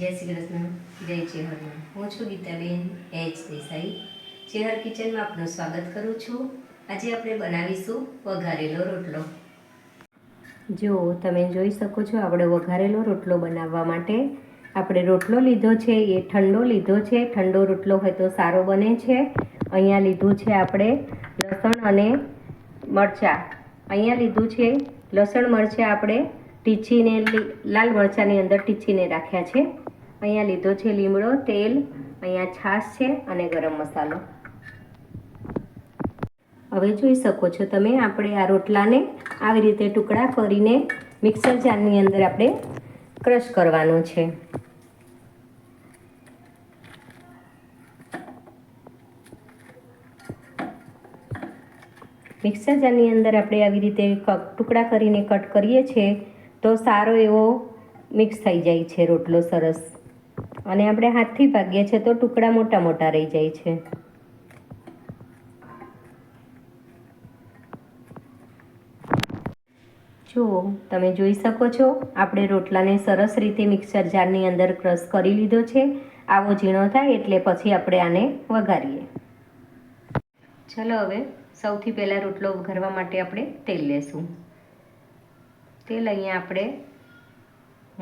જય શ્રી કૃષ્ણ, જય ચેહરમાં હું છું ગીતાબેન એચ દેસાઈ. ચેહર કિચનમાં આપનું સ્વાગત કરું છું. આજે આપણે બનાવીશું વઘારેલો રોટલો. જો, તમે જોઈ શકો છો આપણે વઘારેલો રોટલો બનાવવા માટે આપણે રોટલો લીધો છે, એ ઠંડો લીધો છે. ઠંડો રોટલો હોય તો સારો બને છે. અહીંયા લીધું છે આપણે લસણ અને મરચાં. અહીંયા લીધું છે, લસણ, મરચાં આપણે ટીચીને લાલ મરચાંની અંદર ટીચીને રાખ્યા છે. અહીંયા લીધો છે લીમડો, તેલ, અહીંયા છાશ છે અને ગરમ મસાલો. હવે જોઈ શકો છો તમે આપણે આ રોટલાને આવી રીતે ટુકડા કરીને મિક્સર જારની અંદર આપણે ક્રશ કરવાનો છે. મિક્સર જારની અંદર આપણે આવી રીતે ટુકડા કરીને કટ કરીએ છીએ. તો સારો એવો મિક્સ થઈ જાય છે, રોટલો સરસ. અને આપણે હાથથી ભાગીએ છીએ તો ટુકડા મોટા મોટા રહી જાય છે. જુઓ તમે જોઈ શકો છો, આપણે રોટલાને સરસ રીતે મિક્સર જારની અંદર ક્રશ કરી લીધો છે. આવો ઝીણો થાય એટલે પછી આપણે આને વઘારીએ. ચલો હવે સૌથી પહેલાં રોટલો વઘારવા માટે આપણે તેલ લેશું. તેલ અહીંયા આપણે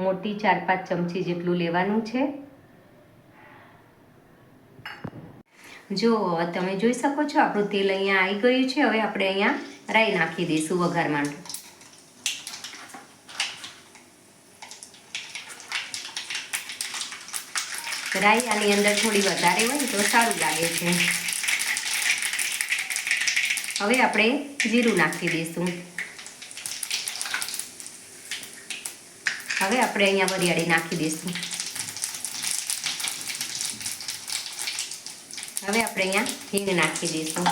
મોટી ચાર પાંચ ચમચી જેટલું લેવાનું છે. જો, તમે જોઈ શકો છો, આપણું તેલ અહીંયા આવી ગયું છે. હવે આપણે અહીંયા રાઈ નાખી દઈશું વઘાર માટે. રાઈ આની અંદર થોડી વધારે હોય તો સારું લાગે છે. હવે આપણે જીરું નાખી દઈશું. હવે આપણે અહીંયા વરિયાળી નાખી દઈશું. હવે આપણે અહીંયા હિંગ નાખી દઈશું.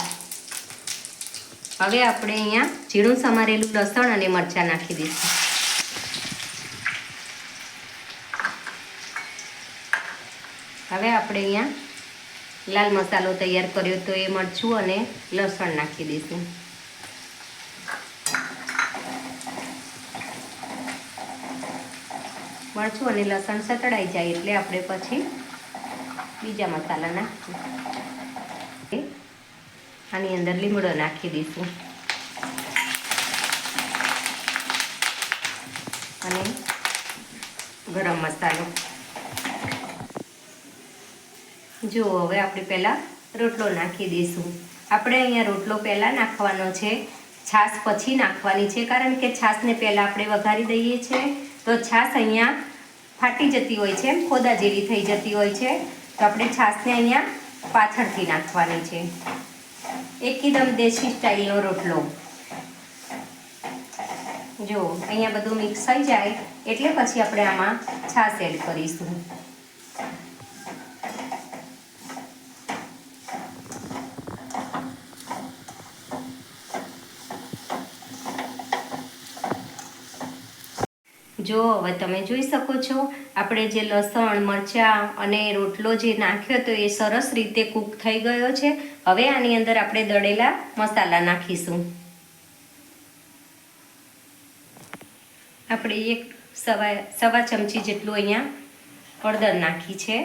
હવે આપણે અહીંયા ઝીણું સમારેલું લસણ અને મરચાં નાખી દઈશું. હવે આપણે અહીંયા લાલ મસાલો તૈયાર કર્યો તો એ મરચું અને લસણ નાખી દઈશું. મરચું અને લસણ સતડાઈ જાય એટલે આપણે પછી બીજા મસાલા નાખીશું. આની અંદર લીમડો નાખી દઈશું. અને ગરમ મસાલો. જો હવે આપણે પહેલાં રોટલો નાખી દઈશું. આપણે અહીંયા રોટલો પહેલાં નાખવાનો છે. છાશ પછી નાખવાની છે, કારણ કે છાશને પહેલાં આપણે વઘારી દઈએ છીએ. તો છાશ અહીંયા ફાટી જતી હોય છે, ખોદા જેવી થઈ જતી હોય છે. તો આપણે છાશને અહીંયા પાછળથી નાખવાની છે. એકદમ દેશી સ્ટાઈલનો રોટલો. જો, અહીંયા બધું મિક્સ થઈ જાય, એટલે પછી આપણે આમાં છાશ એડ કરીશું. જો, હવે તમે જોઈ શકો છો, આપણે જે લસણ, મરચાં અને રોટલો જે નાખ્યો હતો એ સરસ રીતે કૂક થઈ ગયો છે. હવે આની અંદર આપણે દળેલા મસાલા નાખીશું. આપણે એક સવા સવા ચમચી જેટલું અહીંયા હળદર નાખી છે.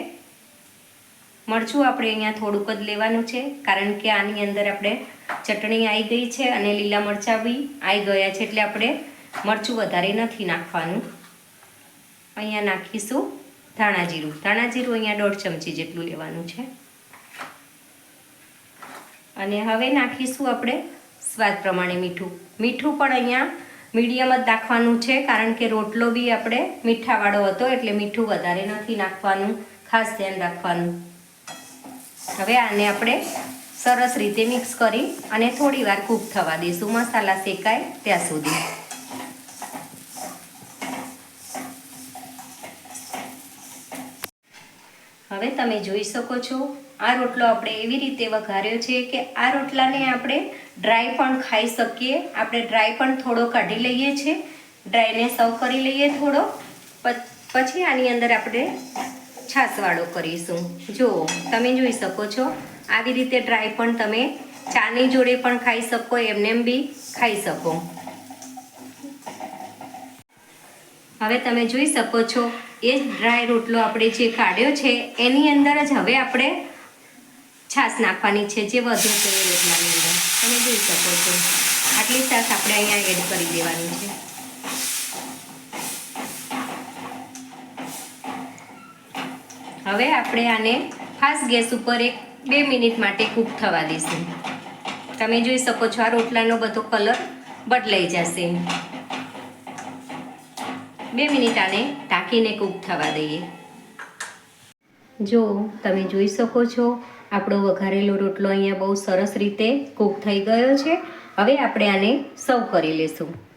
મરચું આપણે અહીંયા થોડુંક જ લેવાનું છે, કારણ કે આની અંદર આપણે ચટણી આવી ગઈ છે અને લીલા મરચાં બી આવી ગયા છે, એટલે આપણે મરચું વધારે નથી નાખવાનું. અહીંયા નાખીશું ધાણા જીરું. ધાણા જીરું અહીંયા દોઢ ચમચી જેટલું લેવાનું છે. અને હવે નાખીશું આપણે સ્વાદ પ્રમાણે મીઠું. મીઠું પણ અહીંયા મીડિયમ જ નાખવાનું છે, કારણ કે રોટલો બી આપણે મીઠાવાળો હતો એટલે મીઠું વધારે નથી નાખવાનું, ખાસ ધ્યાન રાખવાનું. હવે આને આપણે સરસ રીતે મિક્સ કરી અને થોડી વાર કૂક થવા દઈશું. મસાલા શેકાય ત્યાં સુધી. હવે તમે જોઈ શકો છો, આ રોટલો આપણે એવી રીતે વઘાર્યો છે કે આ રોટલાને આપણે ડ્રાય પણ ખાઈ શકીએ. આપણે ડ્રાય પણ થોડો કાઢી લઈએ છીએ. ડ્રાયને સર્વ કરી લઈએ થોડો. પછી આની અંદર આપણે છાશવાળો કરીશું. જુઓ, તમે જોઈ શકો છો, આવી રીતે ડ્રાય પણ તમે ચાની જોડે પણ ખાઈ શકો, એમને એમ બી ખાઈ શકો. હવે તમે જોઈ શકો છો, એ ડ્રાય રોટલો આપણે જે કાઢ્યો છે, એની અંદર જ હવે આપણે છાશ નાખવાની છે, જે વધુ છે એ રોટલાની અંદર. તમે જોઈ શકો છો. આટલી છાશ આપણે અહીંયા એડ કરી દેવાની છે. હવે આપણે આને ફાસ્ટ ગેસ ઉપર એક બે મિનિટ માટે કૂક થવા દઈશું. તમે જોઈ શકો છો આ રોટલાનો બધો કલર બદલાઈ જશે. બે મિનિટ આને ટાંકીને કૂક થવા દઈએ. જો, તમે જોઈ શકો છો, આપણો વઘારેલો રોટલો અહીંયા બહુ સરસ રીતે કૂક થઈ ગયો છે. હવે આપણે આને સર્વ કરી લેશું.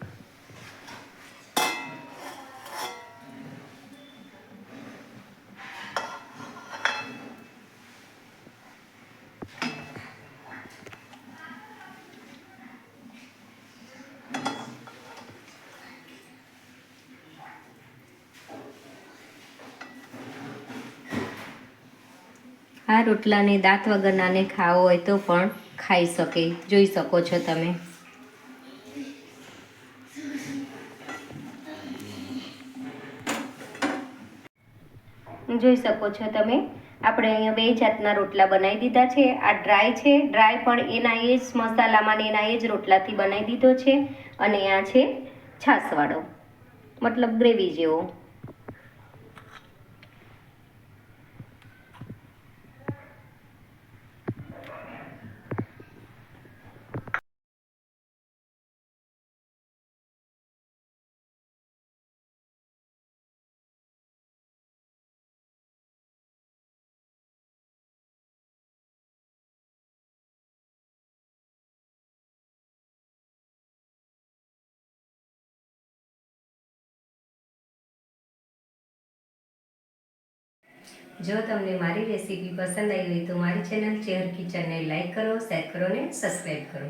આ રોટલાને દાંત વગરનાને ખાવો હોય તો પણ ખાઈ શકે. જોઈ શકો છો તમે. જોઈ શકો છો તમે. આપણે અહીંયા બે જાતના રોટલા બનાવી દીધા છે. આ ડ્રાય છે. ડ્રાય પણ એના એ જ મસાલામાં ને એના એ જ રોટલાથી બનાવી દીધો છે. અને આ છે છાસવાળો મતલબ ગ્રેવી જેવો. જો તમને મારી રેસીપી પસંદ આવી હોય તો મારી ચેનલ ચેહર કિચનને લાઈક કરો, શેર કરો ને સબસ્ક્રાઈબ કરો.